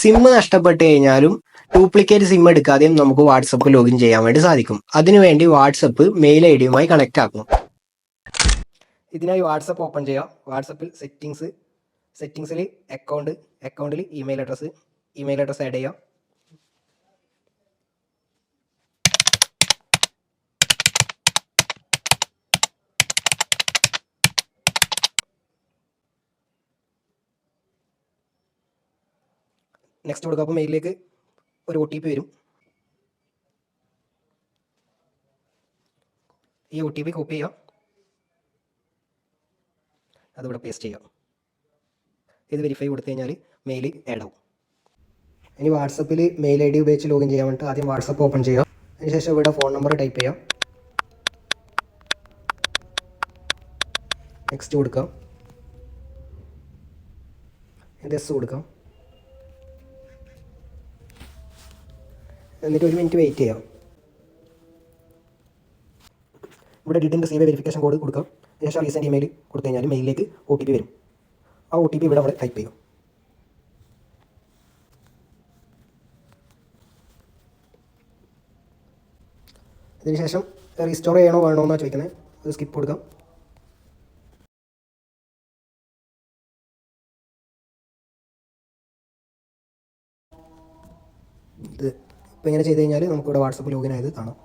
SIM നഷ്ടപ്പെട്ട് കഴിഞ്ഞാലും duplicate SIM എടുക്കാതെയും നമുക്ക് വാട്സപ്പ് ലോഗിൻ ചെയ്യാൻ വേണ്ടി സാധിക്കും. അതിനുവേണ്ടി വാട്സപ്പ് മെയിൽ ഐ ഡിയുമായി കണക്ട് ആക്കും. ഇതിനായി വാട്സപ്പ് ഓപ്പൺ ചെയ്യാം. വാട്സപ്പിൽ സെറ്റിങ്സ് സെറ്റിങ്സിൽ അക്കൗണ്ട് അക്കൗണ്ടിൽ email address email address add ചെയ്യുക നെക്സ്റ്റ് കൊടുക്കുക അപ്പോൾ മെയിലിലേക്ക് ഒരു ഒ ടി പി വരും. ഈ ഒ ടി പി കോപ്പി ചെയ്യാം. അതിവിടെ പേസ്റ്റ് ചെയ്യാം. ഇത് വെരിഫൈ കൊടുത്തു കഴിഞ്ഞാൽ മെയിൽ ആഡ് ആവും. ഇനി വാട്സപ്പിൽ മെയിൽ ഐ ഡി ഉപയോഗിച്ച് ലോഗിൻ ചെയ്യാൻ വേണ്ടി ആദ്യം വാട്സപ്പ് ഓപ്പൺ ചെയ്യാം. അതിനുശേഷം ഇവിടെ ഫോൺ നമ്പർ ടൈപ്പ് ചെയ്യാം. നെക്സ്റ്റ് കൊടുക്കാം. എസ് കൊടുക്കാം. എന്നിട്ട് ഒരു മിനിറ്റ് വെയിറ്റ് ചെയ്യാം. ഇവിടെ ഡിഡിന്റെ സേവ് വെരിഫിക്കേഷൻ കോഡ് കൊടുക്കാം. ശേഷം റീസെന്റ് ഇമെയിൽ കൊടുത്തു കഴിഞ്ഞാൽ മെയിലിലേക്ക് ഒ ടി പി വരും. ആ ഒ ടി പി ഇവിടെ നമ്മൾ ടൈപ്പ് ചെയ്യും. ഇതിനുശേഷം റീസ്റ്റോർ ചെയ്യണോ വേണോ എന്നാണ് ചോദിക്കുന്നത്. അത് സ്കിപ്പ് കൊടുക്കാം. ഇത് ഇപ്പോൾ ഇങ്ങനെ ചെയ്ത് കഴിഞ്ഞാൽ നമുക്കിവിടെ വാട്സപ്പ് ലോഗിൻ ആയത് കാണാം.